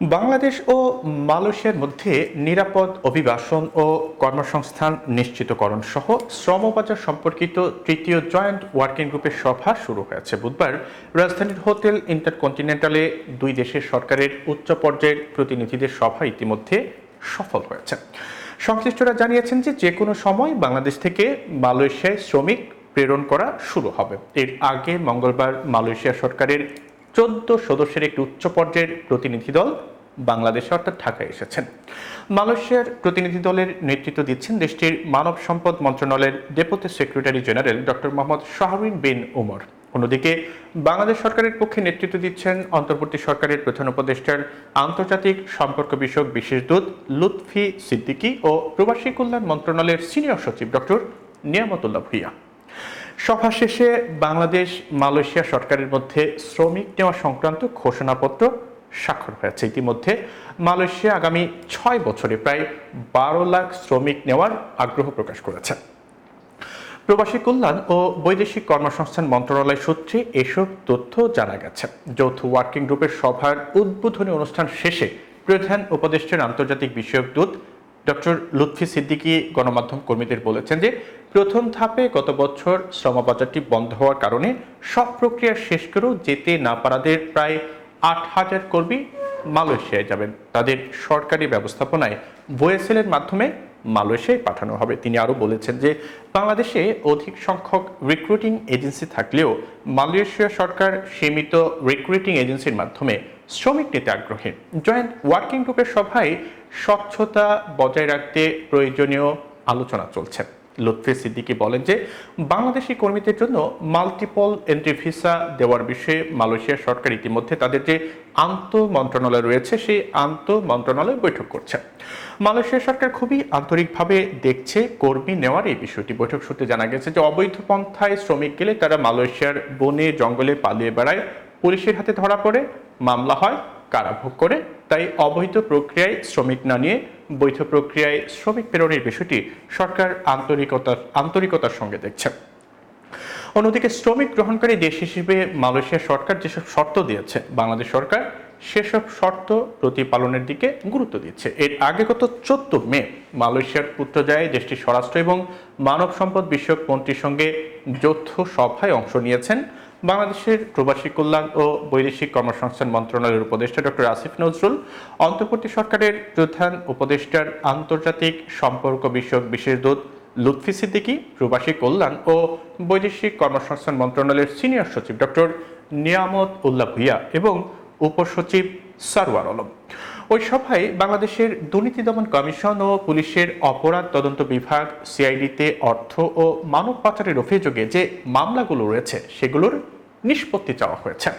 বাংলাদেশ ও মালয়েশিয়ার মধ্যে নিরাপদ অভিবাসন ও কর্মসংস্থান নিশ্চিতকরণ সহ শ্রমবাজার সম্পর্কিত তৃতীয় জয়েন্ট ওয়ার্কিং গ্রুপের সভা শুরু হয়েছে। বুধবার রাজধানীর হোটেল ইন্টারকন্টিনেন্টালে দুই দেশের সরকারের উচ্চ পর্যায়ের প্রতিনিধিদের সভা ইতিমধ্যে সফল হয়েছে। সংশ্লিষ্টরা জানিয়েছেন যে যে কোনো সময় বাংলাদেশ থেকে মালয়েশিয়ায় শ্রমিক প্রেরণ করা শুরু হবে। এর আগে মঙ্গলবার মালয়েশিয়া সরকারের চোদ্দ সদস্যের একটি উচ্চ পর্যায়ের প্রতিনিধি দল বাংলাদেশে অর্থাৎ ঢাকায় এসেছেন। মালয়েশিয়ার প্রতিনিধি দলের নেতৃত্ব দিচ্ছেন দেশটির মানব সম্পদ মন্ত্রণালয়ের deputy secretary general doctor Mohammad Shahrin bin Umar অন্যদিকে, বাংলাদেশ সরকারের পক্ষে নেতৃত্ব দিচ্ছেন অন্তর্বর্তী সরকারের প্রধান উপদেষ্টার আন্তর্জাতিক সম্পর্ক বিষয়ক বিশেষ দূত লুৎফি সিদ্দিকী ও প্রবাসী কল্যাণ মন্ত্রণালয়ের সিনিয়র সচিব ডক্টর নিয়ামতুল্লাহ ভুইয়া। সভা শেষে বাংলাদেশ মালয়েশিয়া সরকারের মধ্যে শ্রমিক নেওয়া সংক্রান্ত ঘোষণাপত্র স্বাক্ষর হয়েছে। ইতিমধ্যে মালয়েশিয়া আগামী ছয় বছরে প্রায় বারো লাখ শ্রমিক নেওয়ার আগ্রহ প্রকাশ করেছে। প্রবাসী কল্যাণ ও বৈদেশিক কর্মসংস্থান মন্ত্রণালয় সূত্রে এসব তথ্য জানা গেছে। যৌথ ওয়ার্কিং গ্রুপের সভার উদ্বোধনী অনুষ্ঠান শেষে প্রধান উপদেষ্টার আন্তর্জাতিক বিষয়ক দূত ডক্টর লুৎফি সিদ্দিকী গণমাধ্যম কর্মীদের বলেছেন যে প্রথম ধাপে গত বছর শ্রমবাজারটি বন্ধ হওয়ার কারণে সব প্রক্রিয়া শেষ করেও যেতে না পারাদের প্রায় আট হাজার কর্মী মালয়েশিয়ায় যাবেন। তাদের সরকারি ব্যবস্থাপনায় ভোয়েসেলের মাধ্যমে মালয়েশিয়ায় পাঠানো হবে। তিনি আরও বলেছেন যে, বাংলাদেশে অধিক সংখ্যক রিক্রুটিং এজেন্সি থাকলেও মালয়েশিয়া সরকার সীমিত রিক্রুটিং এজেন্সির মাধ্যমে শ্রমিক নিতে আগ্রহী। জয়েন্ট ওয়ার্কিং গ্রুপের সভায় স্বচ্ছতা বজায় রাখতে প্রয়োজনীয় আলোচনা চলছে। লুৎফি সিদ্দিকি বলেন যে, বাংলাদেশি কর্মীদের জন্য মাল্টিপল এন্ট্রি ভিসা দেওয়ার বিষয়ে মালয়েশিয়া সরকার ইতিমধ্যে তাদের যে আন্ত মন্ত্রণালয় রয়েছে, সেই আন্ত মন্ত্রণালয় বৈঠক করছে। মালয়েশিয়া সরকার খুবই আন্তরিকভাবে দেখছে কর্মী নেওয়ার এই বিষয়টি। বৈঠক সূত্রে জানা গেছে যে, অবৈধ পন্থায় শ্রমিক গেলে তারা মালয়েশিয়ার বনে জঙ্গলে পালিয়ে বেড়ায়, পুলিশের হাতে ধরা পড়ে, মামলা হয়, কারাভোগ করে, তাই অবৈধ প্রক্রিয়ায় শ্রমিক না নিয়ে বৈধ প্রক্রিয়ায় শ্রমিক প্রেরণের বিষয়টি সরকার আন্তরিকতার আন্তরিকতার সঙ্গে দেখছে। অন্যদিকে শ্রমিক গ্রহণকারী দেশ হিসেবে মালয়েশিয়া সরকার যেসব শর্ত দিয়েছে, বাংলাদেশ সরকার সেসব শর্ত প্রতিপালনের দিকে গুরুত্ব দিচ্ছে। এর আগে গত চোদ্দ মে মালয়েশিয়ার পুত্রজায়ে দেশটির স্বরাষ্ট্র এবং মানব সম্পদ বিষয়ক মন্ত্রীর সঙ্গে যৌথ সভায় অংশ নিয়েছেন বাংলাদেশের প্রবাসী কল্যাণ ও বৈদেশিক কর্মসংস্থান মন্ত্রণালয়ের উপদেষ্টা ডক্টর আসিফ নজরুল, অন্তর্বর্তী সরকারের প্রধান উপদেষ্টার আন্তর্জাতিক সম্পর্ক বিষয়ক বিশেষ দূত লুৎফি সিদ্দিকী, প্রবাসী কল্যাণ ও বৈদেশিক কর্মসংস্থান মন্ত্রণালয়ের সিনিয়র সচিব ডক্টর নিয়ামত উল্লাহ ভুইয়া এবং উপসচিব সারওয়ার আলম। ওই সভায় বাংলাদেশের দুর্নীতি দমন কমিশন ও পুলিশের অপরাধ তদন্ত বিভাগ, সিআইডিতে অর্থ ও মানব পাচারের অভিযোগে যে মামলাগুলো রয়েছে, সেগুলোর নিষ্পত্তি চাওয়া হয়েছে।